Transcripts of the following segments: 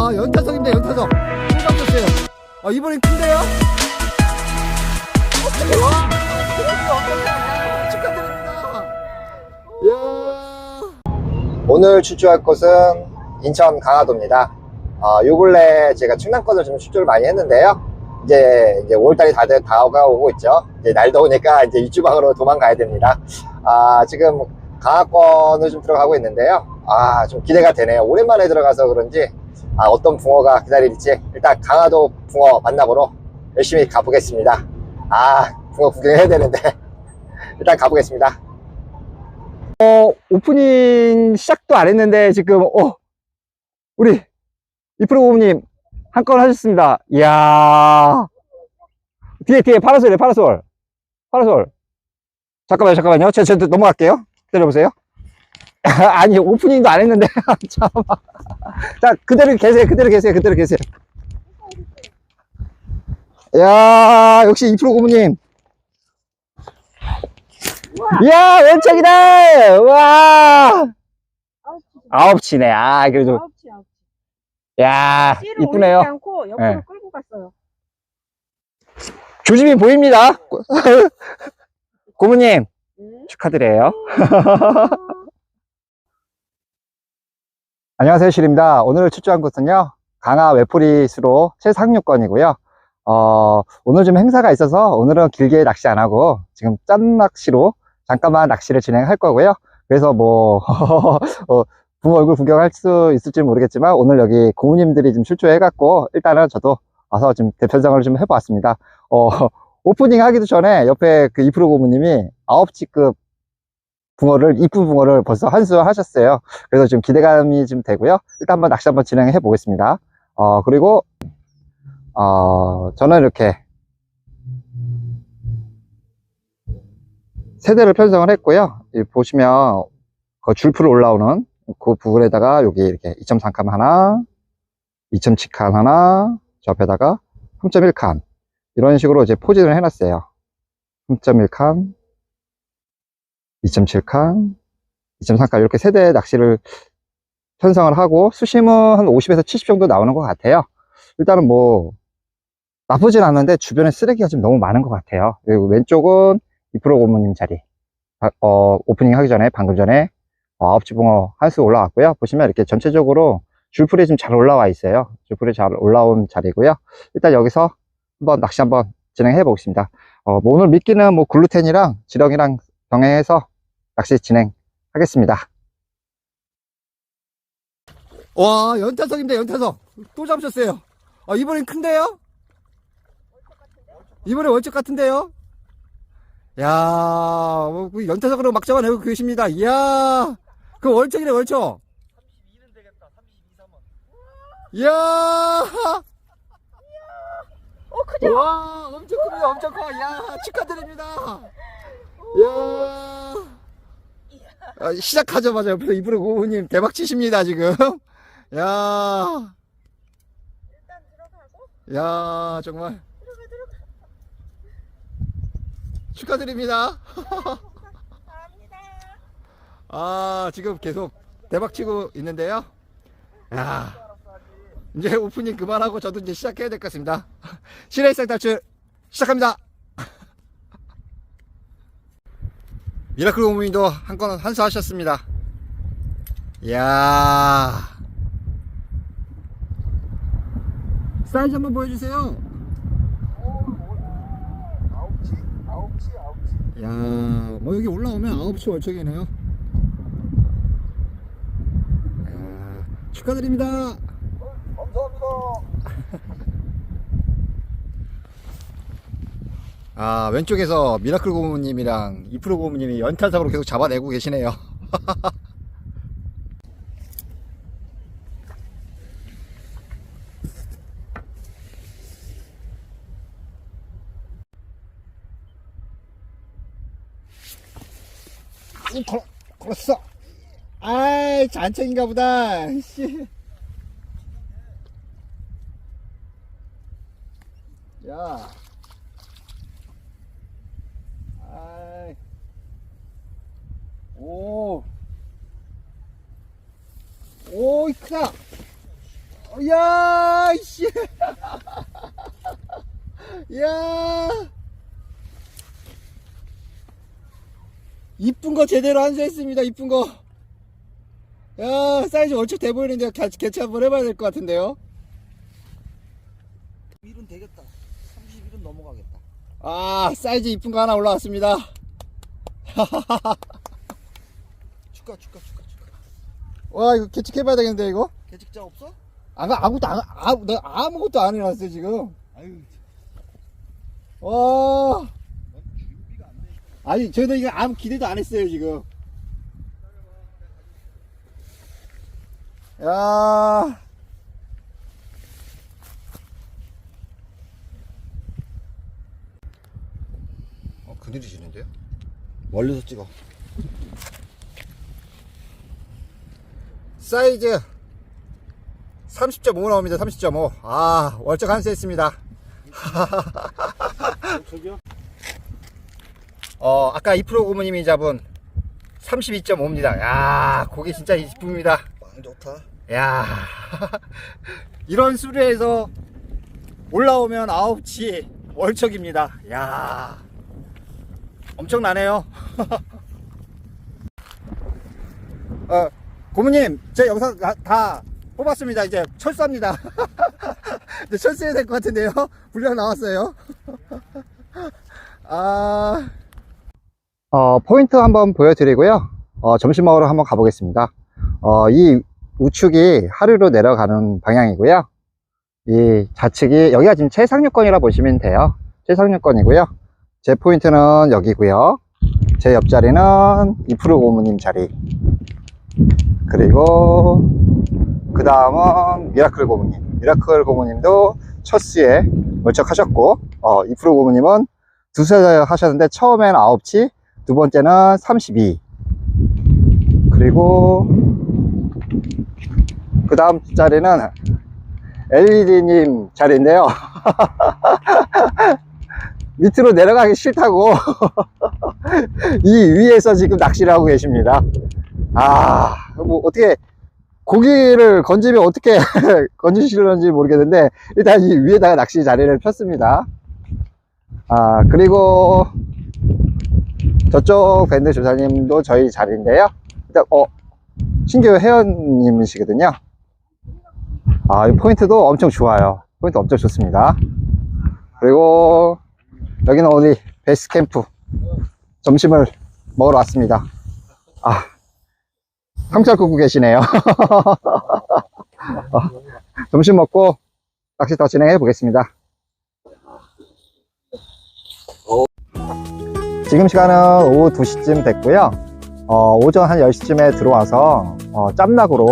아 연타석입니다 연타석. 또 잡혔어요 아 이번엔 큰데요? 어, 와 축하드립니다. 오늘 출조할 곳은 인천 강화도입니다. 아, 요 근래 제가 충남권을 좀 출조를 많이 했는데요. 이제 이제 5월달이 다들 다가오고 있죠. 이제 날 더우니까 이제 이주방으로 도망가야 됩니다. 아 지금 강화권을 좀 들어가고 있는데요. 아 좀 기대가 되네요. 오랜만에 들어가서 그런지 아, 어떤 붕어가 기다릴지 일단 강화도 붕어 만나보러 열심히 가보겠습니다. 아, 붕어 구경해야 되는데 일단 가보겠습니다. 어, 오프닝 시작도 안 했는데 지금 어, 우리 이프로 고모님 한 건 하셨습니다. 이야, 뒤에 뒤에 파라솔이에요, 파라솔, 파라솔. 잠깐만요, 잠깐만요. 제가 넘어갈게요. 기다려보세요. 아니 오프닝도 안 했는데. 참. 자 그대로 계세요 그대로 계세요 그대로 계세요. 야 역시 이프로 고모님. 이야 왼쪽이다! 와! 아홉 치네. 아 그래도. 아홉치 아홉치. 야 씨를 이쁘네요. 않고 옆으로 네. 끌고 갔어요. 조짐이 보입니다. 고모님 응? 축하드려요 안녕하세요 실입니다. 오늘 출조한 곳은요 강화 외포리수로 최상류권이고요. 어, 오늘 좀 행사가 있어서 오늘은 길게 낚시 안 하고 지금 짠 낚시로 잠깐만 낚시를 진행할 거고요. 그래서 뭐 어, 붕어 얼굴 구경할 수 있을지 모르겠지만 오늘 여기 고모님들이 좀 출조해 갖고 일단은 저도 와서 좀 대편성을 좀 해보았습니다. 어, 오프닝 하기도 전에 옆에 그 이프로 고모님이 9시급 붕어를 이쁜 붕어를 벌써 한수 하셨어요. 그래서 좀 기대감이 좀 되고요. 일단 한번 낚시 한번 진행해 보겠습니다. 어 그리고 어 저는 이렇게 세대를 편성을 했고요. 이 보시면 그 줄풀 올라오는 그 부분에다가 여기 이렇게 2.3칸 하나 2.7칸 하나 저 앞에다가 3.1칸. 이런 식으로 이제 포진을 해놨어요. 3.1칸 2.7칸, 2.3칸 이렇게 세대 낚시를 편성을 하고 수심은 한 50에서 70 정도 나오는 것 같아요. 일단은 뭐 나쁘진 않은데 주변에 쓰레기가 좀 너무 많은 것 같아요. 그리고 왼쪽은 이프로 고모님 자리. 아, 어, 오프닝 하기 전에 방금 전에 어, 9시 붕어 한 수 올라왔고요. 보시면 이렇게 전체적으로 줄풀이 좀 잘 올라와 있어요. 줄풀이 잘 올라온 자리고요. 일단 여기서 한번 낚시 한번 진행해 보겠습니다. 어, 뭐 오늘 미끼는 뭐 글루텐이랑 지렁이랑 병행해서 낚시 진행하겠습니다. 와, 연타석입니다, 연타석. 또 잡으셨어요. 아, 이번엔 큰데요? 이번엔 월척 같은데요? 야, 뭐, 그 연타석으로 막 잡아내고 계십니다. 이야, 그 월척이네, 월척. 32는 되겠다, 32, 3원. 이야, 어 크죠? 와, 엄청 큽니다, 엄청 커. 야, 축하드립니다. 이야. 아, 시작하자마자 옆에서 이브로 고우님 대박 치십니다, 지금. 야. 일단 들어가고 야, 정말. 들어가 들어가. 축하드립니다. 감사합니다. 아, 지금 계속 대박 치고 있는데요. 야. 이제 오프닝 그만하고 저도 이제 시작해야 될 것 같습니다. 실내 일상 탈출 시작합니다. 미라클 고문님도 한 건 한수 하셨습니다. 이야. 사이즈 한번 보여주세요. 야, 뭐 여기 올라오면 9시 월척이네요. 야, 축하드립니다. 아, 왼쪽에서 미라클 고모님이랑 이프로 고모님이 연타석으로 계속 잡아내고 계시네요. 오, 걸, 걸었어. 아이, 잔챙인가 보다. 씨. 야. 아이. 오. 오, 이 크다. 야, 씨. 야. 이쁜 거 제대로 한수했습니다. 이쁜 거. 야, 사이즈 얼추 돼 보이는데 개- 개체 한번 해봐야 될 것 같은데요. 1은 되겠다. 31은 넘어가겠다. 아, 사이즈 이쁜 거 하나 올라왔습니다. 축하, 축하, 축하, 축하. 와, 이거 개측해봐야 되겠는데, 이거? 개직자 없어? 안, 아무것도 안, 아무, 내가 아무것도 안 해놨어요, 지금. 아유, 와. 넌 준비가 안 돼. 아니, 저도 이거 아무 기대도 안 했어요, 지금. 야. 어, 그늘이 지는데요? 멀리서 찍어. 사이즈 30.5 나옵니다, 30.5. 아, 월적 한수 했습니다. 저기요? 어, 아까 2프로 고모님이 잡은 32.5입니다. 야, 고기 진짜 이쁩니다. 빵 좋다. 야, 이런 수류에서 올라오면 9치 월척입니다. 야, 엄청나네요. 어, 고모님, 제 영상 다, 다 뽑았습니다. 이제 철수합니다. 이제 철수해야 될 것 같은데요. 분량 나왔어요. 아. 어, 포인트 한번 보여드리고요. 어, 점심 먹으러 한번 가보겠습니다. 어, 이 우측이 하류로 내려가는 방향이고요. 이 좌측이, 여기가 지금 최상류권이라 보시면 돼요. 최상류권이고요. 제 포인트는 여기고요. 제 옆자리는 이프로 고모님 자리. 그리고, 그 다음은 미라클 고모님. 미라클 고모님도 첫 수에 멀척하셨고, 어, 이프로 고모님은 두세 하셨는데, 처음엔 9치, 두 번째는 32. 그리고 그 다음 자리는 LED님 자리인데요. 밑으로 내려가기 싫다고 이 위에서 지금 낚시를 하고 계십니다. 아, 뭐 어떻게 고기를 건지면 어떻게 건지시는지 모르겠는데 일단 이 위에다가 낚시 자리를 폈습니다. 아, 그리고 저쪽 밴드 조사님도 저희 자리인데요. 일단, 어, 신규 회원님이시거든요. 아, 이 포인트도 엄청 좋아요. 포인트 엄청 좋습니다. 그리고, 여기는 어디, 베이스 캠프. 점심을 먹으러 왔습니다. 아, 삼살 굽고 계시네요. 어, 점심 먹고 낚시 더 진행해 보겠습니다. 지금 시간은 오후 2시쯤 됐고요. 어, 오전 한 10시쯤에 들어와서 어, 짬낙으로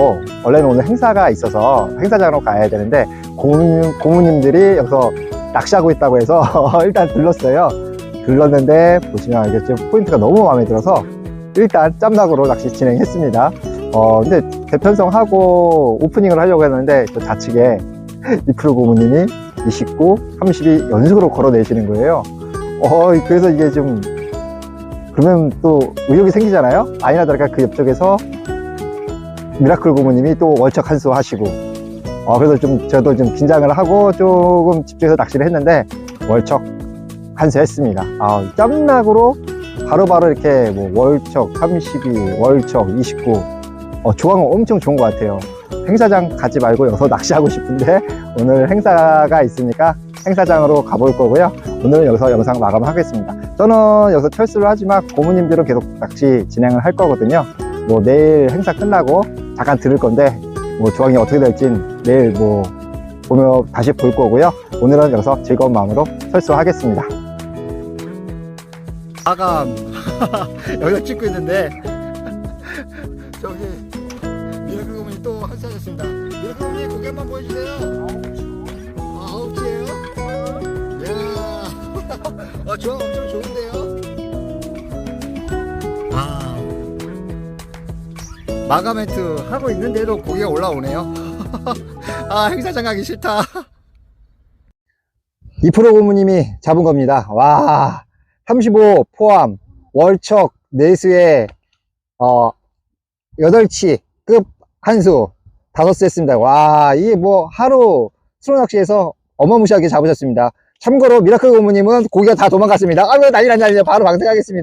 원래는 오늘 행사가 있어서 행사장으로 가야 되는데 고모님, 고모님들이 여기서 낚시하고 있다고 해서 일단 들렀어요. 들렀는데 보시면 알겠지만 포인트가 너무 마음에 들어서 일단 짬낙으로 낚시 진행했습니다. 어, 근데 대편성 하고 오프닝을 하려고 했는데 또 좌측에 이프로 고모님이 29, 32 연속으로 걸어내시는 거예요. 어, 그래서 이게 좀 그러면 또 의욕이 생기잖아요. 아니나 다를까 그 옆쪽에서 미라클 고모님이 또 월척 한수 하시고 어, 그래서 좀 저도 좀 긴장을 하고 조금 집중해서 낚시를 했는데 월척 한수 했습니다. 아, 짬낙으로 바로바로 이렇게 뭐 월척 32, 월척 29 어, 조항은 엄청 좋은 것 같아요. 행사장 가지 말고 여기서 낚시하고 싶은데 오늘 행사가 있으니까 행사장으로 가볼 거고요. 오늘은 여기서 영상 마감하겠습니다. 저는 여기서 철수를 하지만 고모님들은 계속 낚시 진행을 할 거거든요. 뭐 내일 행사 끝나고 잠깐 들을 건데 뭐 조항이 어떻게 될진 내일 뭐 보면 다시 볼 거고요. 오늘은 여기서 즐거운 마음으로 철수하겠습니다. 마감 여기서 찍고 있는데 저기 미라클 고모님 또 한수하셨습니다. 미라클 고모님 고개 한번 보여주세요. 아, 아홉 시에요? 이야, 아, 조항 엄청 좋은데요? 아, 마감 멘트 하고 있는데도 고기가 올라오네요. 아, 행사장 가기 싫다. 2프로 고모님이 잡은 겁니다. 와, 35 포함, 월척, 내수에, 어, 8치, 급, 한수, 다섯 수 했습니다. 와, 이게 뭐 하루 수로 낚시에서 어마무시하게 잡으셨습니다. 참고로 미라클 고모님은 고기가 다 도망갔습니다. 아유, 난리 났네. 바로 방생하겠습니다.